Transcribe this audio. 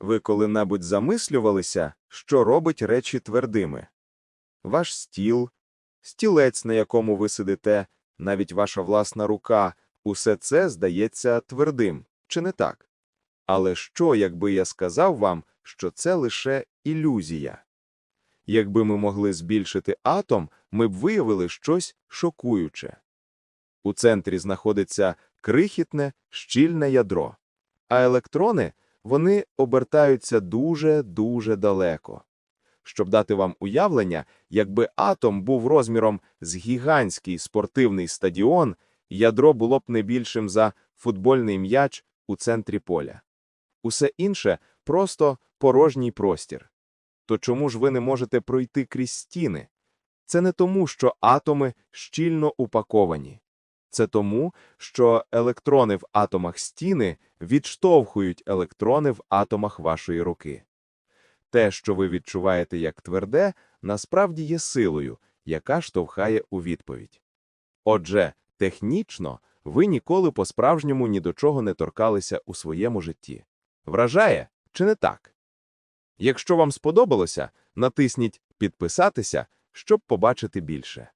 Ви коли-небудь замислювалися, що робить речі твердими? Ваш стіл, стілець, на якому ви сидите, навіть ваша власна рука – усе це здається твердим, чи не так? Але що, якби я сказав вам, що це лише ілюзія? Якби ми могли збільшити атом, ми б виявили щось шокуюче. У центрі знаходиться крихітне, щільне ядро, а електрони вони обертаються дуже-дуже далеко. Щоб дати вам уявлення, якби атом був розміром з гігантський спортивний стадіон, ядро було б не більшим за футбольний м'яч у центрі поля. Усе інше – просто порожній простір. То чому ж ви не можете пройти крізь стіни? Це не тому, що атоми щільно упаковані. Це тому, що електрони в атомах стіни відштовхують електрони в атомах вашої руки. Те, що ви відчуваєте як тверде, насправді є силою, яка штовхає у відповідь. Отже, технічно ви ніколи по-справжньому ні до чого не торкалися у своєму житті. Вражає чи не так? Якщо вам сподобалося, натисніть «Підписатися», щоб побачити більше.